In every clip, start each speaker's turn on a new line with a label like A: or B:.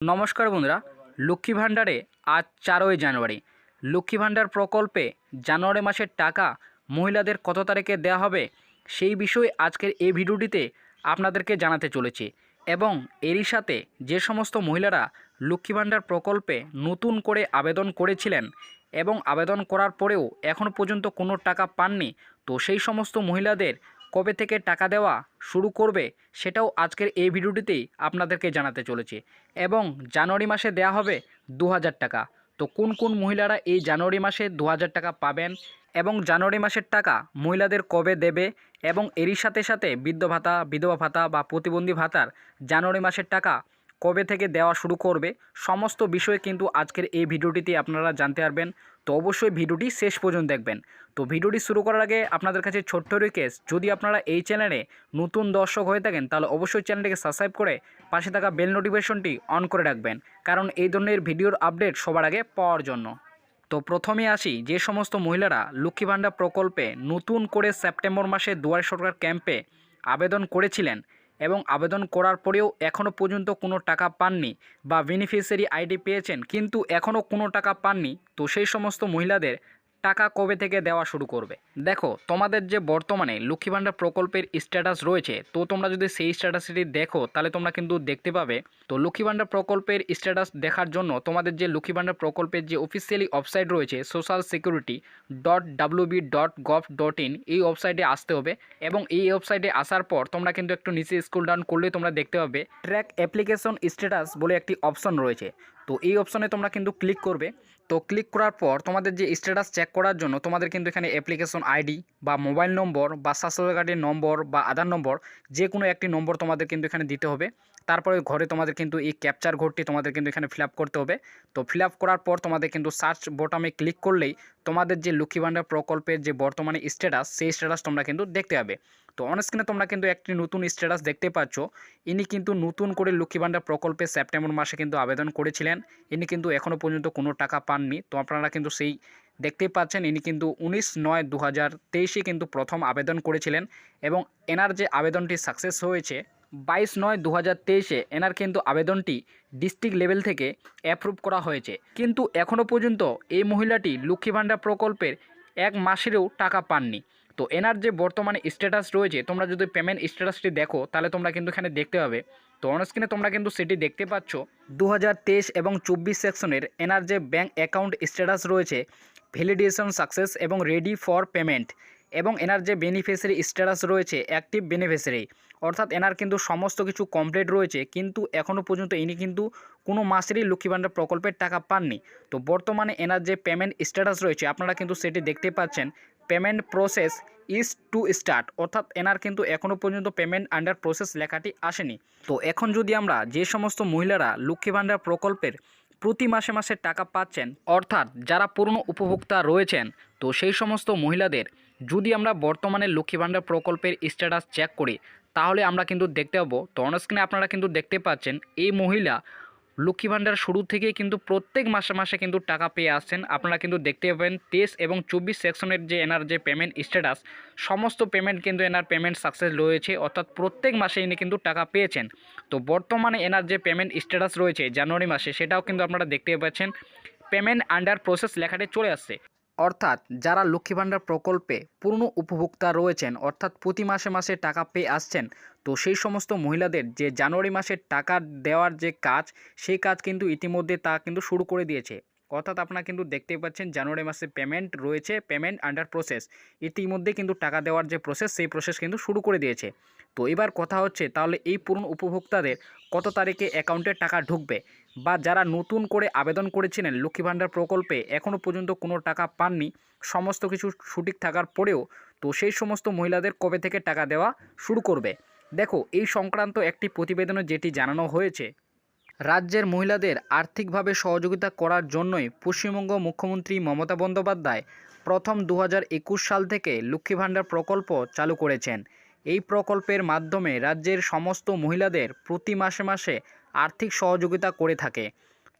A: নমস্কার বন্ধুরা, লক্ষ্মী ভাণ্ডারে আজ চারই জানুয়ারি। লক্ষ্মী ভাণ্ডার প্রকল্পে জানুয়ারি মাসের টাকা মহিলাদের কত তারিখে দেওয়া হবে সেই বিষয়ে আজকের এই ভিডিওটিতে আপনাদেরকে জানাতে চলেছি এবং এরই সাথে যে সমস্ত মহিলারা লক্ষ্মী ভাণ্ডার প্রকল্পে নতুন করে আবেদন করেছিলেন এবং আবেদন করার পরেও এখনও পর্যন্ত কোনো টাকা পাননি, তো সেই সমস্ত মহিলাদের কবে থেকে টাকা দেওয়া শুরু করবে সেটাও আজকের এই ভিডিওটিতেই আপনাদেরকে জানাতে চলেছে। এবং জানুয়ারি মাসে দেয়া হবে দু হাজার টাকা। তো কোন কোন মহিলারা এই জানুয়ারি মাসে দু হাজার টাকা পাবেন এবং জানুয়ারি মাসের টাকা মহিলাদের কবে দেবে এবং এরই সাথে সাথে বৃদ্ধ ভাতা, বিধবা ভাতা বা প্রতিবন্ধী ভাতার জানুয়ারি মাসের টাকা কবে থেকে দেওয়া শুরু করবে, সমস্ত বিষয়ে কিন্তু আজকের এই ভিডিওটিতে আপনারা জানতে পারবেন। তো অবশ্যই ভিডিওটি শেষ পর্যন্ত দেখবেন। তো ভিডিওটি শুরু করার আগে আপনাদের কাছে ছোট্ট রিকোয়েস্ট যদি আপনারা এই চ্যানেলে নতুন দর্শক হয়ে থাকেন, তাহলে অবশ্যই চ্যানেলটিকে সাবস্ক্রাইব করে পাশে থাকা বেল নোটিফিকেশনটি অন করে রাখবেন। কারণ এই ধরনের ভিডিওর আপডেট সবার আগে পাওয়ার জন্য। তো প্রথমে আসি, যে সমস্ত মহিলারা লক্ষ্মী ভাণ্ডার প্রকল্পে নতুন করে সেপ্টেম্বর মাসে দুয়ারে সরকার ক্যাম্পে আবেদন করেছিলেন এবং আবেদন করার পরেও এখনও পর্যন্ত কোনো টাকা পাননি বা বেনিফিশিয়ারি আইডি পেয়েছেন, কিন্তু এখনও কোনো টাকা পাননি। তো সেই সমস্ত মহিলাদের টাকা কবে থেকে দেওয়া শুরু করবে? দেখো, তোমাদের যে বর্তমানে লক্ষ্মী ভাণ্ডার প্রকল্পের স্ট্যাটাস রয়েছে, তো তোমরা যদি সেই স্ট্যাটাসটি দেখো, তাহলে তোমরা কিন্তু দেখতে পাবে, তো লক্ষ্মী ভাণ্ডার প্রকল্পের স্ট্যাটাস দেখার জন্য তোমাদের যে লক্ষ্মী ভাণ্ডার প্রকল্পের যে অফিসিয়ালি ওয়েবসাইট রয়েছে social security dot WB dot gov dot in এই ওয়েবসাইটে আসতে হবে এবং এই ওয়েবসাইটে আসার পর তোমরা কিন্তু একটু নিচে স্কুল ডাউন করলে তোমরা দেখতে পাবে ট্র্যাক অ্যাপ্লিকেশন স্ট্যাটাস বলে একটি অপশন রয়েছে। তো এই অপশনে তোমরা কিন্তু ক্লিক করবে। তো ক্লিক করার পর তোমাদের যে স্ট্যাটাস চেক করার জন্য তোমাদের কিন্তু এখানে অ্যাপ্লিকেশন আইডি বা মোবাইল নম্বর বা স্বাস্থ্য কার্ডের নম্বর বা আধার নম্বর যে কোনো একটি নম্বর তোমাদের কিন্তু এখানে দিতে হবে। তারপরে ঘরে তোমাদের কিন্তু এই ক্যাপচার ঘরটি তোমাদের কিন্তু এখানে ফিল করতে হবে। তো ফিল করার পর তোমাদের কিন্তু সার্চ বোটামে ক্লিক করলেই তোমাদের যে লক্ষ্মী ভাণ্ডার প্রকল্পের যে বর্তমানে স্ট্যাটাস সেই স্ট্যাটাস তোমরা কিন্তু দেখতে পাবে। তো অনস্ক্রিনে তোমরা কিন্তু একটি নতুন স্ট্যাটাস দেখতে পাচ্ছ। ইনি কিন্তু নতুন করে লক্ষ্মী ভাণ্ডার প্রকল্পে সেপ্টেম্বর মাসে কিন্তু আবেদন করেছিলেন। ইনি কিন্তু এখনও পর্যন্ত কোনো টাকা পাননি। তো আপনারা কিন্তু সেই দেখতেই পাচ্ছেন, ইনি কিন্তু উনিশ নয় দু হাজার কিন্তু প্রথম আবেদন করেছিলেন। এবং এনার যে আবেদনটি সাকসেস হয়েছে বাইশ নয় দু হাজার তেইশে এনার কিন্তু আবেদনটি ডিস্ট্রিক্ট লেভেল থেকে অ্যাপ্রুভ করা হয়েছে। কিন্তু এখনও পর্যন্ত এই মহিলাটি লক্ষ্মী ভাণ্ডার প্রকল্পের এক মাসেরও টাকা পাননি। তো এনার যে বর্তমানে স্ট্যাটাস রয়েছে, তোমরা যদি পেমেন্ট স্ট্যাটাসটি দেখো, তাহলে তোমরা কিন্তু এখানে দেখতে পাবে। তো অনস্ক্রিনে তোমরা কিন্তু সেটি দেখতে পাচ্ছ। দু হাজার তেইশ এবং চব্বিশ সেকশনের এনার যে ব্যাঙ্ক অ্যাকাউন্ট স্ট্যাটাস রয়েছে ভ্যালিডেশন সাকসেস এবং রেডি ফর পেমেন্ট এবং এনার যে বেনিফিশিয়ারি স্ট্যাটাস রয়েছে অ্যাক্টিভ বেনিফিশিয়ারি অর্থাৎ এনার কিন্তু সমস্ত কিছু কমপ্লিট রয়েছে, কিন্তু এখনও পর্যন্ত ইনি কিন্তু কোনো মাসেরই লক্ষ্মী ভাণ্ডার প্রকল্পের টাকা পাননি। তো বর্তমানে এনার যে পেমেন্ট স্ট্যাটাস রয়েছে, আপনারা কিন্তু সেটি দেখতে পাচ্ছেন payment process is to start অর্থাৎ এনার কিন্তু এখনও পর্যন্ত পেমেন্ট আন্ডার প্রসেস লেখাটি আসেনি। তো এখন যদি আমরা যে সমস্ত মহিলারা লক্ষ্মী ভাণ্ডার প্রকল্পের প্রতি মাসে মাসে টাকা পাচ্ছেন, অর্থাৎ যারা পুরনো উপভোক্তা রয়েছেন, তো সেই সমস্ত মহিলাদের যদি আমরা বর্তমানে লক্ষ্মী ভাণ্ডার প্রকল্পের স্ট্যাটাস চেক করি, তাহলে আমরা কিন্তু দেখতে পাবো তো অনস্ক্রিনে আপনারা কিন্তু দেখতে পাচ্ছেন, এই মহিলা লক্ষ্মী ভাণ্ডার শুরু থেকেই কিন্তু প্রত্যেক মাসে মাসে কিন্তু টাকা পেয়ে আসছেন। আপনারা কিন্তু দেখতে পাবেন তেইশ এবং চব্বিশ সেকশনের যে এনার যে পেমেন্ট স্ট্যাটাস সমস্ত পেমেন্ট কিন্তু এনার পেমেন্ট সাকসেস রয়েছে, অর্থাৎ প্রত্যেক মাসে ইনি কিন্তু টাকা পেয়েছেন। তো বর্তমানে এনার যে পেমেন্ট স্ট্যাটাস রয়েছে জানুয়ারি মাসে, সেটাও কিন্তু আপনারা দেখতে পাচ্ছেন। পেমেন্ট আন্ডার প্রসেস লেখাটি চলে আসছে। অর্থাৎ যারা লক্ষ্মী ভাণ্ডার প্রকল্পে পূর্ণ উপভোক্তা রয়েছেন, অর্থাৎ প্রতি মাসে মাসে টাকা পেয়ে আসছেন, তো সেই সমস্ত মহিলাদের যে জানুয়ারি মাসে টাকা দেওয়ার যে কাজ, সেই কাজ কিন্তু ইতিমধ্যে তা কিন্তু শুরু করে দিয়েছে। অর্থাৎ আপনারা কিন্তু দেখতে পাচ্ছেন জানুয়ারি মাসে পেমেন্ট রয়েছে পেমেন্ট আন্ডার প্রসেস ইতিমধ্যে কিন্তু টাকা দেওয়ার যে প্রসেস সেই প্রসেস কিন্তু শুরু করে দিয়েছে। তো এবার কথা হচ্ছে, তাহলে এই পুরনো উপভোক্তাদের কত তারিখে অ্যাকাউন্টে টাকা ঢুকবে? বা যারা নতুন করে আবেদন করেছিলেন লক্ষ্মী ভাণ্ডার প্রকল্পে এখনও পর্যন্ত কোনো টাকা পাননি, সমস্ত কিছু সঠিক থাকার পরেও তো সেই সমস্ত মহিলাদের কবে থেকে টাকা দেওয়া শুরু করবে? দেখো, এই সংক্রান্ত একটি প্রতিবেদনে যেটি জানানো হয়েছে, রাজ্যের মহিলাদের আর্থিকভাবে সহযোগিতা করার জন্যই পশ্চিমবঙ্গ মুখ্যমন্ত্রী মমতা বন্দ্যোপাধ্যায় প্রথম দু হাজার একুশ সাল থেকে লক্ষ্মী ভাণ্ডার প্রকল্প চালু করেছেন। এই প্রকল্পের মাধ্যমে রাজ্যের সমস্ত মহিলাদের প্রতি মাসে মাসে আর্থিক সহযোগিতা করে থাকে।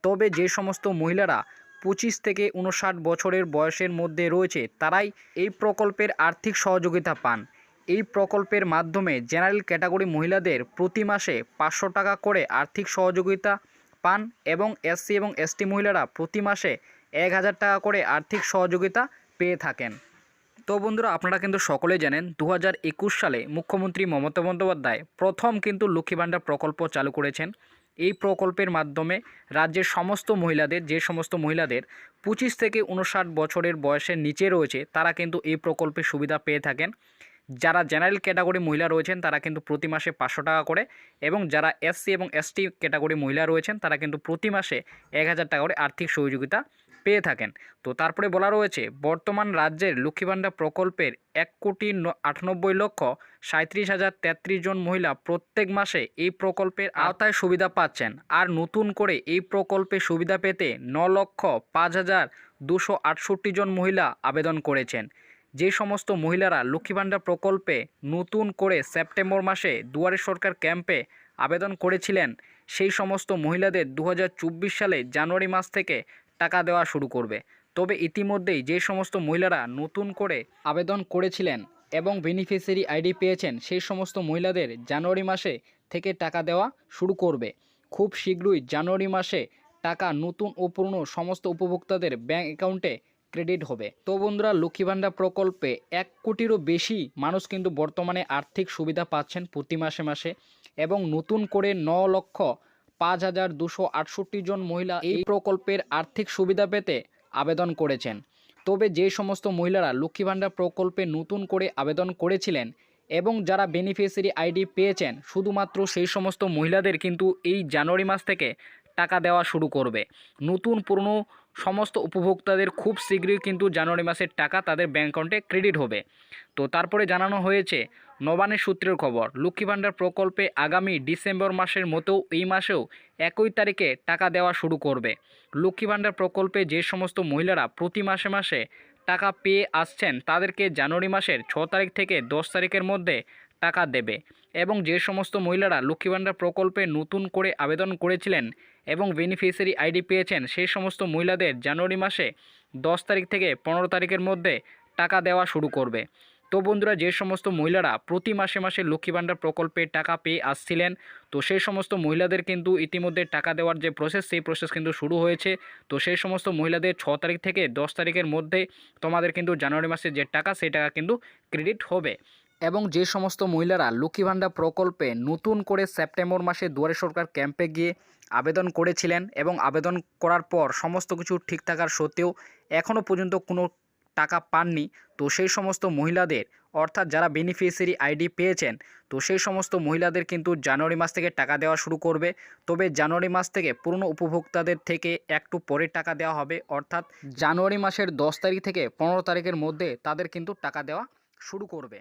A: তবে যে সমস্ত মহিলারা পঁচিশ থেকে উনষাট বছরের বয়সের মধ্যে রয়েছে, তারাই এই প্রকল্পের আর্থিক সহযোগিতা পান। এই প্রকল্পের মাধ্যমে জেনারেল ক্যাটাগরি মহিলাদের প্রতি মাসে পাঁচশো টাকা করে আর্থিক সহযোগিতা পান এবং এসসি এবং এসটি মহিলারা প্রতি মাসে এক হাজার টাকা করে আর্থিক সহযোগিতা পেয়ে থাকেন। তো বন্ধুরা, আপনারা কিন্তু সকলে জানেন দু হাজার একুশ সালে মুখ্যমন্ত্রী মমতা বন্দ্যোপাধ্যায় প্রথম কিন্তু লক্ষ্মী ভাণ্ডার প্রকল্প চালু করেছেন। এই প্রকল্পের মাধ্যমে রাজ্যের সমস্ত মহিলাদের, যে সমস্ত মহিলাদের পঁচিশ থেকে উনষাট বছরের বয়সের নিচে রয়েছে, তারা কিন্তু এই প্রকল্পের সুবিধা পেয়ে থাকেন। যারা জেনারেল ক্যাটাগরি মহিলা রয়েছেন, তারা কিন্তু প্রতি মাসে পাঁচশো টাকা করে এবং যারা এসসি এবং এসটি ক্যাটাগরি মহিলা রয়েছেন, তারা কিন্তু প্রতি মাসে এক হাজার টাকা করে আর্থিক সহযোগিতা পেয়ে থাকেন। তো তারপরে বলা রয়েছে বর্তমান রাজ্যের লক্ষ্মী ভাণ্ডার প্রকল্পের এক কোটি আটানব্বই লক্ষ সাঁত্রিশ হাজার তেত্রিশ জন মহিলা প্রত্যেক মাসে এই প্রকল্পের আওতায় সুবিধা পাচ্ছেন। আর নতুন করে এই প্রকল্পে সুবিধা পেতে ন লক্ষ পাঁচ হাজার দুশো আটষট্টি জন মহিলা আবেদন করেছেন। যে সমস্ত মহিলারা লক্ষ্মী ভাণ্ডার প্রকল্পে নতুন করে সেপ্টেম্বর মাসে দুয়ারে সরকার ক্যাম্পে আবেদন করেছিলেন সেই সমস্ত মহিলাদের দু হাজার চব্বিশ সালে জানুয়ারি মাস থেকে টাকা দেওয়া শুরু করবে। তবে ইতিমধ্যেই যে সমস্ত মহিলারা নতুন করে আবেদন করেছিলেন এবং বেনিফিশিয়ারি আইডি পেয়েছেন, সেই সমস্ত মহিলাদের জানুয়ারি মাসে থেকে টাকা দেওয়া শুরু করবে। খুব শীঘ্রই জানুয়ারি মাসে টাকা নতুন ও পুরনো সমস্ত উপভোক্তাদের ব্যাঙ্ক অ্যাকাউন্টে ক্রেডিট হবে। তো বন্ধুরা, লক্ষ্মী ভাণ্ডার প্রকল্পে এক কোটিরও বেশি মানুষ কিন্তু বর্তমানে আর্থিক সুবিধা পাচ্ছেন প্রতি মাসে মাসে এবং নতুন করে ন লক্ষ পাঁচ হাজার দুশো আটষট্টি জন মহিলা এই প্রকল্পের আর্থিক সুবিধা পেতে আবেদন করেছেন। তবে যে সমস্ত মহিলারা লক্ষ্মী ভাণ্ডার প্রকল্পে নতুন করে আবেদন করেছিলেন এবং যারা বেনিফিশিয়ারি আইডি পেয়েছেন, শুধুমাত্র সেই সমস্ত মহিলাদের কিন্তু এই জানুয়ারি মাস থেকে টাকা দেওয়া শুরু করবে। নতুন পুরনো সমস্ত উপভোক্তাদের খুব শীঘ্রই কিন্তু জানুয়ারি মাসের টাকা তাদের ব্যাঙ্ক অ্যাকাউন্টে ক্রেডিট হবে। তো তারপরে জানানো হয়েছে নবানের সূত্রের খবর, লক্ষ্মী ভাণ্ডার প্রকল্পে আগামী ডিসেম্বর মাসের মতো এই মাসেও একই তারিখে টাকা দেওয়া শুরু করবে। লক্ষ্মী ভাণ্ডার প্রকল্পে যে সমস্ত মহিলারা প্রতি মাসে মাসে টাকা পেয়ে আসছেন, তাদেরকে জানুয়ারি মাসের ছ তারিখ থেকে দশ তারিখের মধ্যে টাকা দেবে। এবং যে সমস্ত মহিলারা লক্ষ্মী ভাণ্ডার প্রকল্পে নতুন করে আবেদন করেছিলেন এবং বেনিফিশিয়ারি আইডি পেয়েছেন সেই সমস্ত মহিলাদের জানুয়ারি মাসে দশ তারিখ থেকে পনেরো তারিখের মধ্যে টাকা দেওয়া শুরু করবে। তো বন্ধুরা, যে সমস্ত মহিলারা প্রতি মাসে মাসে লক্ষ্মী ভাণ্ডার প্রকল্পে টাকা পেয়ে আসছিলেন, তো সেই সমস্ত মহিলাদের কিন্তু ইতিমধ্যে টাকা দেওয়ার যে প্রসেস সেই প্রসেস কিন্তু শুরু হয়েছে। তো সেই সমস্ত মহিলাদের ছ তারিখ থেকে দশ তারিখের মধ্যে তোমাদের কিন্তু জানুয়ারি মাসে যে টাকা, সেই টাকা কিন্তু ক্রেডিট হবে। এবং যে সমস্ত মহিলারা লক্ষ্মী ভাণ্ডার প্রকল্পে নতুন করে সেপ্টেম্বর মাসে দুয়ারে সরকার ক্যাম্পে গিয়ে আবেদন করেছিলেন এবং আবেদন করার পর সমস্ত কিছু ঠিক থাকার সত্ত্বেও এখনও পর্যন্ত কোনো টাকা পাননি। তো সেই সমস্ত মহিলাদের, অর্থাৎ যারা বেনিফিশিয়ারি আইডি পেয়েছেন, তো সেই সমস্ত মহিলাদের কিন্তু জানুয়ারি মাস থেকে টাকা দেওয়া শুরু করবে। তবে জানুয়ারি মাস থেকে পুরনো উপভোক্তাদের থেকে একটু পরে টাকা দেওয়া হবে। অর্থাৎ জানুয়ারি মাসের দশ তারিখ থেকে পনেরো তারিখের মধ্যে তাদের কিন্তু টাকা দেওয়া শুরু করবে।